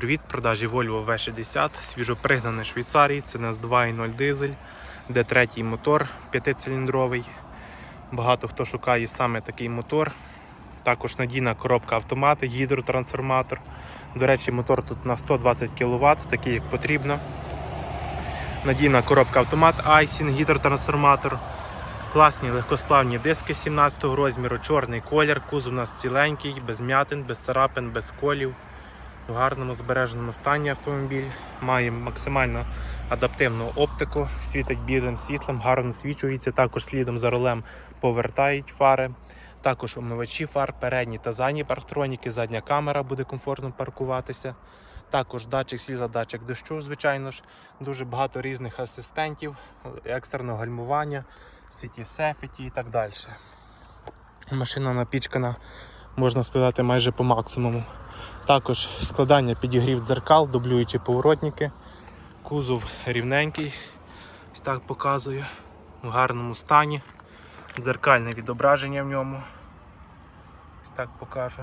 Привіт, продажі Volvo V60, свіжопригнаний Швейцарії, це нас 2.0 дизель, де третій мотор п'ятициліндровий. Багато хто шукає саме такий мотор. Також надійна коробка автомати, гідротрансформатор. До речі, мотор тут на 120 кВт, такий як потрібно. Надійна коробка автомат, Айсін, гідротрансформатор. Класні легкосплавні диски 17 розміру, чорний колір, кузов у нас ціленький, без м'ятин, без царапин, без колів. В гарному збереженому стані автомобіль. Має максимально адаптивну оптику, світить білим світлом, гарно свічується. Також слідом за рулем повертають фари. Також омивачі фар, передні та задні парктроніки, задня камера буде комфортно паркуватися. Також датчик світла, датчик дощу, звичайно ж, дуже багато різних асистентів, екстреного гальмування, сіті сефіті і так далі. Машина напічкана, можна сказати, майже по максимуму. Також складання підігрів дзеркал, дублюючі поворотники. Кузов рівненький, ось так показую, в гарному стані. Дзеркальне відображення в ньому. Ось так покажу.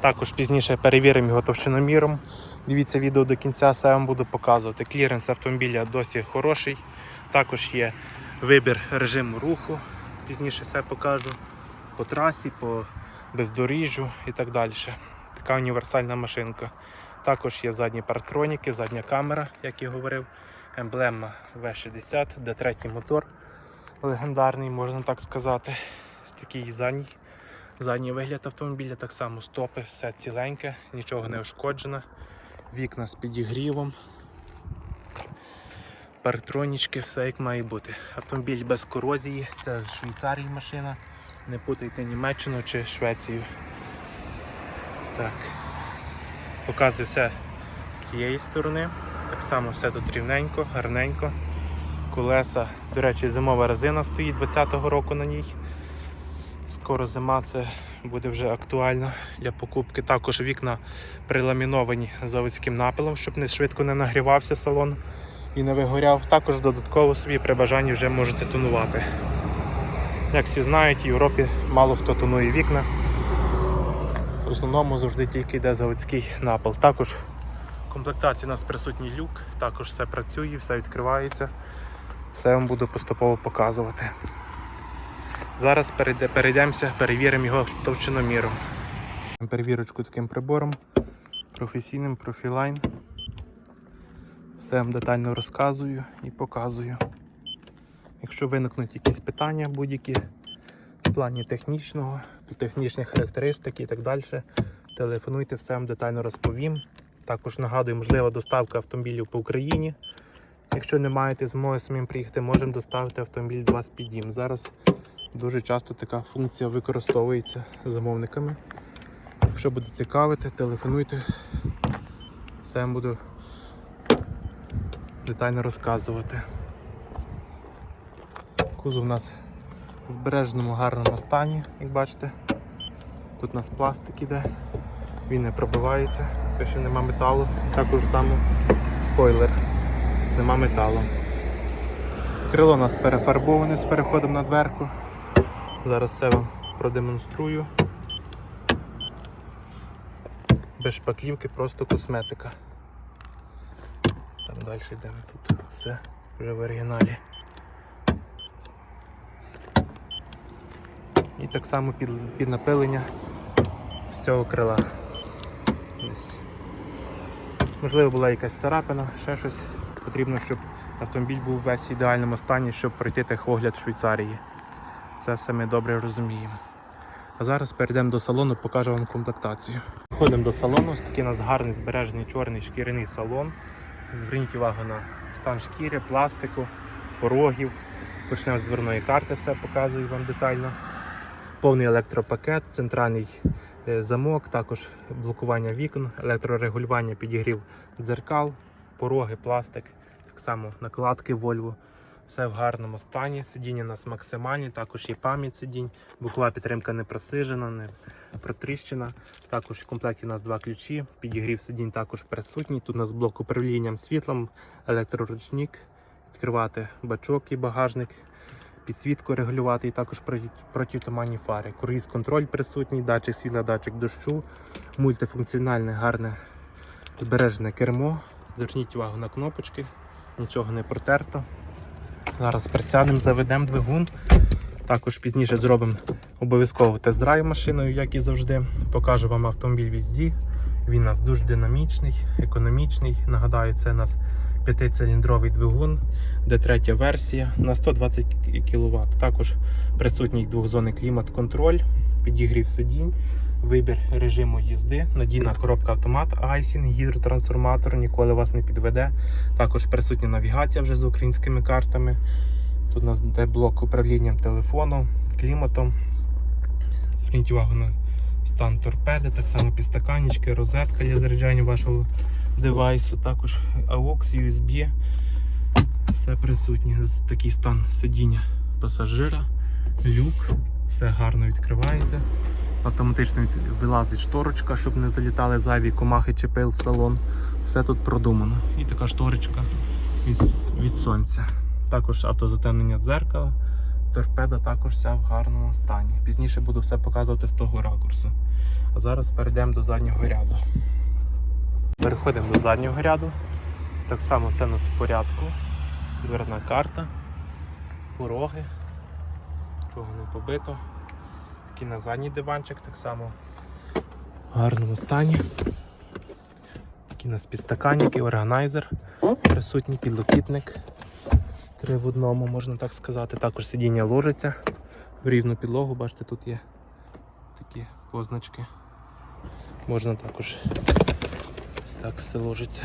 Також пізніше перевіримо його товщиноміром. Дивіться відео до кінця, все вам буду показувати. Кліренс автомобіля досі хороший. Також є вибір режиму руху. Пізніше все покажу. По трасі, по бездоріжжю і так далі. Така універсальна машинка. Також є задні парктроніки, задня камера, як я говорив, емблема V60, де третій мотор легендарний, можна так сказати. Ось такий задній, задній вигляд автомобіля, так само стопи, все ціленьке, нічого не ушкоджено. Вікна з підігрівом. Парктронічки, все як має бути. Автомобіль без корозії, це з Швейцарії машина. Не путайте Німеччину чи Швецію. Так. Показую все з цієї сторони. Так само все тут рівненько, гарненько. Колеса, до речі, зимова резина стоїть 20-го року на ній. Скоро зима це буде вже актуально для покупки. Також вікна приламіновані заводським напилом, щоб не швидко не нагрівався салон і не вигоряв. Також додатково собі при бажанні вже можете тонувати. Як всі знають, в Європі мало хто тонує вікна. В основному завжди тільки йде заводський напал. Також в комплектації у нас присутній люк, також все працює, все відкривається. Все вам буду поступово показувати. Зараз перейдемося, перевіримо його товщиноміром. Перевірочку таким прибором, професійним профілайн. Все вам детально розказую і показую. Якщо виникнуть якісь питання будь-які в плані технічного, технічних характеристик і так далі, телефонуйте, все вам детально розповім. Також нагадую, можлива доставка автомобілів по Україні. Якщо не маєте змоги самим приїхати, можемо доставити автомобіль до вас під дім. Зараз дуже часто така функція використовується замовниками. Якщо буде цікавити, телефонуйте. Все вам буду детально розказувати. Кузов у нас в збереженому гарному стані, як бачите. Тут у нас пластик іде, він не пробивається, те, що нема металу. Також само спойлер, нема металу. Крило у нас перефарбоване з переходом на дверку. Зараз все вам продемонструю. Без шпаклівки, просто косметика. Там далі йдемо тут все вже в оригіналі. І так само під, під напилення з цього крила. Можливо, була якась царапина, ще щось. Потрібно, щоб автомобіль був весь в ідеальному стані, щоб пройти техогляд в Швейцарії. Це все ми добре розуміємо. А зараз перейдемо до салону, покажу вам комплектацію. Ходимо до салону, ось такий у нас гарний збережений чорний шкіряний салон. Зверніть увагу на стан шкіри, пластику, порогів. Почнемо з дверної карти, все показую вам детально. Повний електропакет, центральний е, замок, також блокування вікон, електрорегулювання, підігрів дзеркал, пороги, пластик, так само накладки Volvo. Все в гарному стані. Сидіння у нас максимальні, також є пам'ять сидінь, бокова підтримка не просижена, не протріщена. Також в комплекті у нас два ключі, підігрів сидінь також присутній. Тут у нас блок управлінням світлом, електроручник, відкривати бачок і багажник, підсвітку регулювати і також проти- протитуманні фари. Круїз контроль присутній, датчик світла, датчик дощу, мультифункціональне гарне збережене кермо. Зверніть увагу на кнопочки, нічого не протерто. Зараз присядемо, заведемо двигун. Також пізніше зробимо обов'язково тест-драйв машиною, як і завжди. Покажу вам автомобіль візді. Він у нас дуже динамічний, економічний. Нагадаю, це у нас п'ятициліндровий двигун, де третя версія на 120 кВт. Також присутній двохзонний клімат-контроль, підігрів сидінь, вибір режиму їзди, надійна коробка автомат, айсінг, гідротрансформатор, ніколи вас не підведе. Також присутня навігація вже з українськими картами. Тут у нас йде блок управлінням телефоном, кліматом. Зверніть увагу на стан торпеди, так само підстаканнички, розетка для заряджання вашого девайсу, також AUX, USB. Все присутнє. Такий стан сидіння пасажира, люк, все гарно відкривається. Автоматично вилазить шторочка, щоб не залітали зайві комахи чи пил в салон. Все тут продумано. І така шторочка від, від сонця. Також автозатемнення дзеркала. Торпеда також вся в гарному стані. Пізніше буду все показувати з того ракурсу. А зараз перейдемо до заднього ряду. Переходимо до заднього ряду. Так само все у нас в порядку. Дверна карта, пороги, чого не побито. Такий на задній диванчик так само в гарному стані. Такі у нас підстаканники, органайзер, присутній підлокітник. Три в одному, можна так сказати. Також сидіння ложиться в рівну підлогу. Бачите, тут є такі позначки. Можна також ось так все ложиться.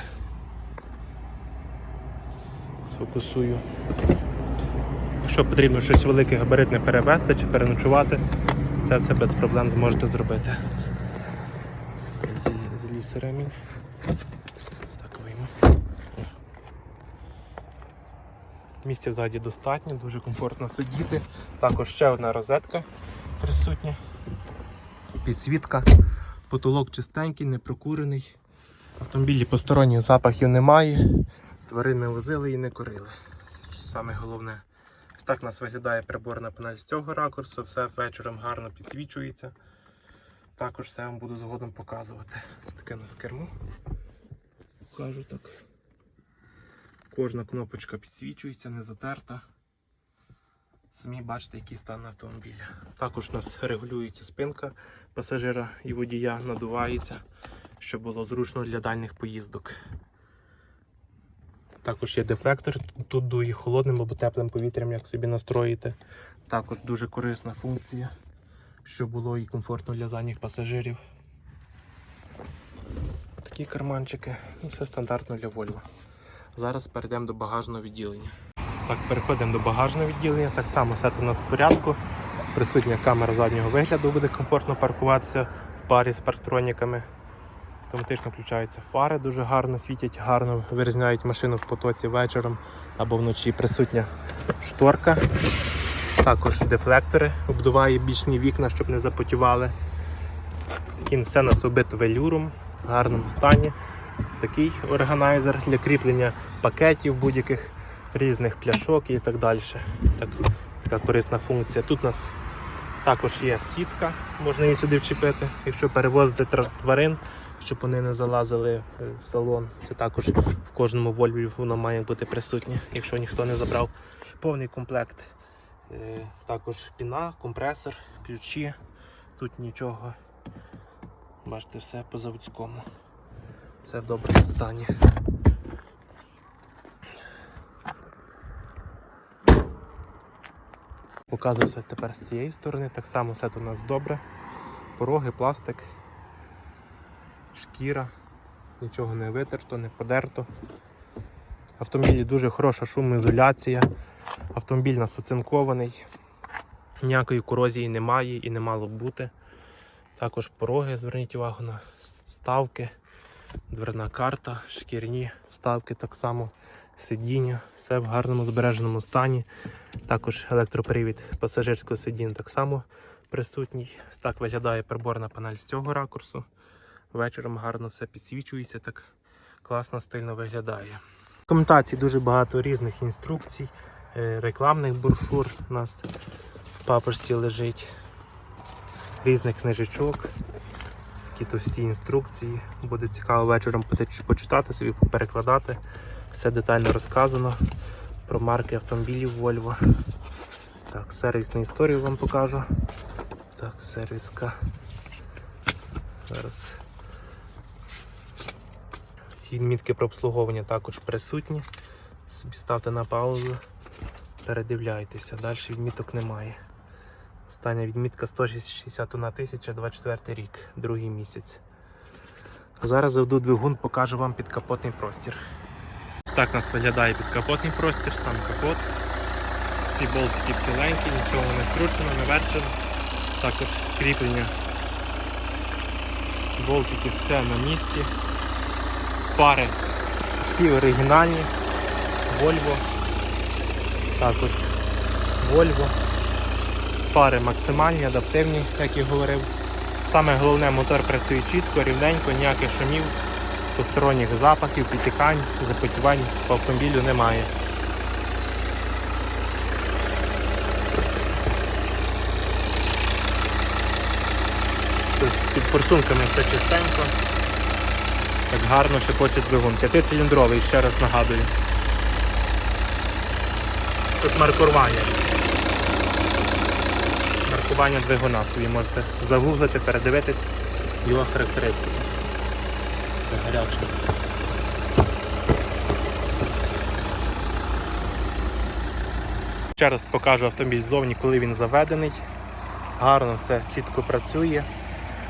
Сфокусую. Якщо потрібно щось велике габаритне перевезти чи переночувати, це все без проблем зможете зробити. Заліз ремінь. Так вийму. Місця ззаді достатньо, дуже комфортно сидіти. Також ще одна розетка присутня. Підсвітка, потолок чистенький, не прокурений. В автомобілі посторонніх запахів немає. Тварин не возили і не корили. Саме головне. Ось так у нас виглядає приборна панель з цього ракурсу, все вечором гарно підсвічується. Також все вам буду згодом показувати. Ось таке у нас кермо. Покажу так. Кожна кнопочка підсвічується, не затерта. Самі бачите, який стан автомобіля. Також у нас регулюється спинка пасажира і водія, надувається, щоб було зручно для дальніх поїздок. Також є дефлектор, тут дує холодним або теплим повітрям, як собі настроїти. Також дуже корисна функція, щоб було і комфортно для задніх пасажирів. Такі карманчики, і все стандартно для Volvo. Зараз перейдемо до багажного відділення. Так, переходимо до багажного відділення. Так само все тут у нас в порядку. Присутня камера заднього вигляду, буде комфортно паркуватися в парі з парктроніками. Автоматично включаються фари, дуже гарно світять, гарно вирізняють машину в потоці вечором або вночі. Присутня шторка. Також дефлектори обдуває бічні вікна, щоб не запотівали. Такі все нас обито велюром в гарному стані. Такий органайзер для кріплення пакетів будь-яких різних пляшок і так далі. Так, така корисна функція. Тут у нас також є сітка, можна її сюди вчепити, якщо перевозити тварин, щоб вони не залазили е, в салон. Це також в кожному Volvo воно має бути присутнє, якщо ніхто не забрав. Повний комплект. Е, Також піна, компресор, ключі. Тут нічого. Бачите, все по заводському. Все в доброму стані. Показую все тепер з цієї сторони. Так само все тут у нас добре. Пороги, пластик, шкіра, нічого не витерто, не подерто. Автомобілі дуже хороша шумоізоляція. Автомобіль у нас оцинкований, ніякої корозії немає і не мало бути. Також пороги, зверніть увагу на ставки, дверна карта, шкірні вставки так само, сидіння, все в гарному збереженому стані. Також електропривід пасажирського сидіння так само присутній. Так виглядає приборна панель з цього ракурсу. Вечором гарно все підсвічується, так класно, стильно виглядає. В коментації дуже багато різних інструкцій, е, рекламних брошур у нас в папочці лежить, різних книжечок, такі товсті інструкції. Буде цікаво вечором почитати, собі перекладати. Все детально розказано про марки автомобілів Volvo. Так, сервісну історію вам покажу. Так, сервіска. Зараз. Всі відмітки про обслуговування також присутні. Собі ставте на паузу, передивляйтеся, далі відміток немає. Остання відмітка 161 тисяча 24 рік, другий місяць. Зараз заведу двигун, покажу вам підкапотний простір. Так у нас виглядає підкапотний простір, сам капот. Всі болтики ціленькі, нічого не вкручено, не верчено. Також кріплення болтики все на місці. Пари всі оригінальні. Volvo. Також Volvo. Фари максимальні, адаптивні, як і говорив. Саме головне, мотор працює чітко, рівненько, ніяких шумів, посторонніх запахів, підтікань, запотівань по автомобілю немає. Тут під форсунками все чистенько. Так гарно шепоче двигун. П'ятициліндровий, ще раз нагадую. Тут маркування. Маркування двигуна собі можете загуглити, передивитись його характеристики. Це гаряче. Ще раз покажу автомобіль ззовні, коли він заведений. Гарно все чітко працює.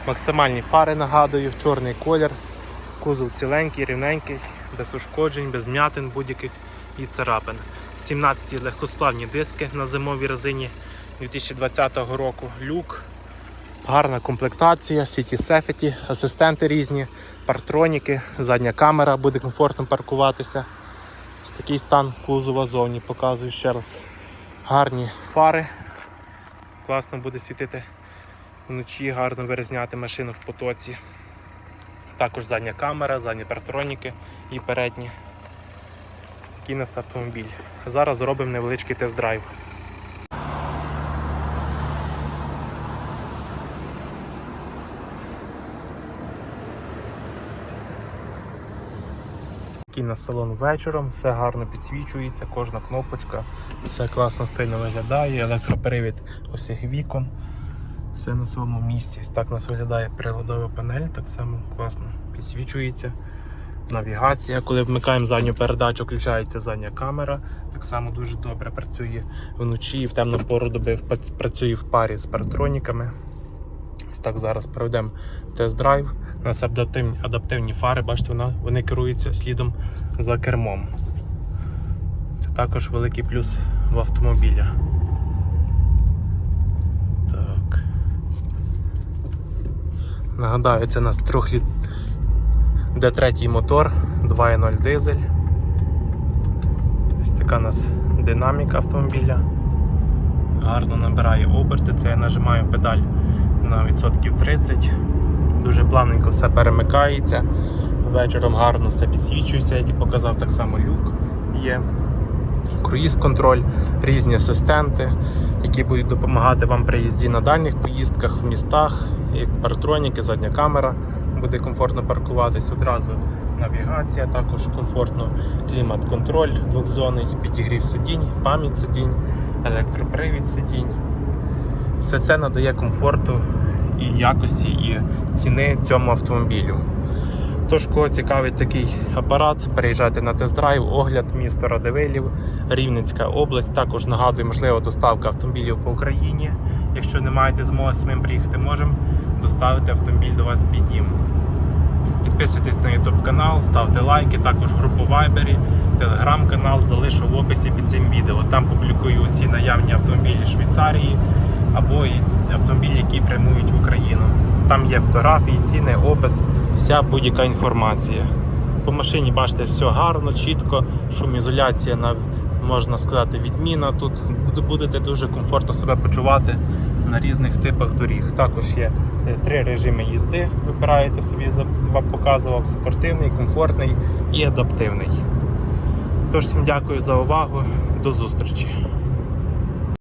Максимальні фари нагадую, чорний колір, кузов ціленький, рівненький, без ушкоджень, без м'ятин будь-яких і царапин. 17 легкосплавні диски на зимовій резині 2020 року. Люк, гарна комплектація, сіті сефеті, асистенти різні, партроніки, задня камера буде комфортно паркуватися. Ось такий стан кузова зовні показую ще раз. Гарні фари. Класно буде світити вночі, гарно вирізняти машину в потоці. Також задня камера, задні партроніки і передні. Ось такий нас автомобіль. Зараз зробимо невеличкий тест-драйв. Такий на салон вечором, все гарно підсвічується, кожна кнопочка, все класно стильно виглядає, електропривід усіх вікон, все на своєму місці. Так у нас виглядає приладова панель, так само класно підсвічується. Навігація, коли вмикаємо задню передачу, включається задня камера. Так само дуже добре працює вночі і в темну пору доби працює в парі з паратроніками. Так зараз проведемо тест-драйв. У нас адаптивні, адаптивні фари, бачите, вона, вони керуються слідом за кермом. Це також великий плюс в автомобіля. Так. Нагадаю, це у нас 3 літ... D3 мотор, 2.0 дизель. Ось така у нас динаміка автомобіля. Гарно набирає оберти, це я нажимаю педаль на відсотків 30. Дуже плавненько все перемикається. Вечором гарно все підсвічується, як і показав, так само люк є. Круїз контроль, різні асистенти, які будуть допомагати вам при їзді на дальніх поїздках в містах, як паратроніки, задня камера буде комфортно паркуватись. Одразу навігація, також комфортно клімат-контроль двохзонний, підігрів сидінь, пам'ять сидінь, електропривід сидінь. Все це надає комфорту і якості, і ціни цьому автомобілю. Тож, кого цікавить такий апарат, приїжджайте на тест-драйв, огляд місто Радивилів, Рівненська область. Також нагадую, можливо, доставка автомобілів по Україні. Якщо не маєте змоги самим приїхати, можемо доставити автомобіль до вас під дім. Підписуйтесь на YouTube канал, ставте лайки, також групу Viber, телеграм-канал залишу в описі під цим відео. Там публікую усі наявні автомобілі Швейцарії або автомобілі, які прямують в Україну. Там є фотографії, ціни, опис, вся будь-яка інформація. По машині бачите, все гарно, чітко, шумоізоляція на можна сказати відміна. Тут будете дуже комфортно себе почувати на різних типах доріг. Також є е, три режими їзди. Вибираєте собі, вам показував спортивний, комфортний і адаптивний. Тож всім дякую за увагу. До зустрічі.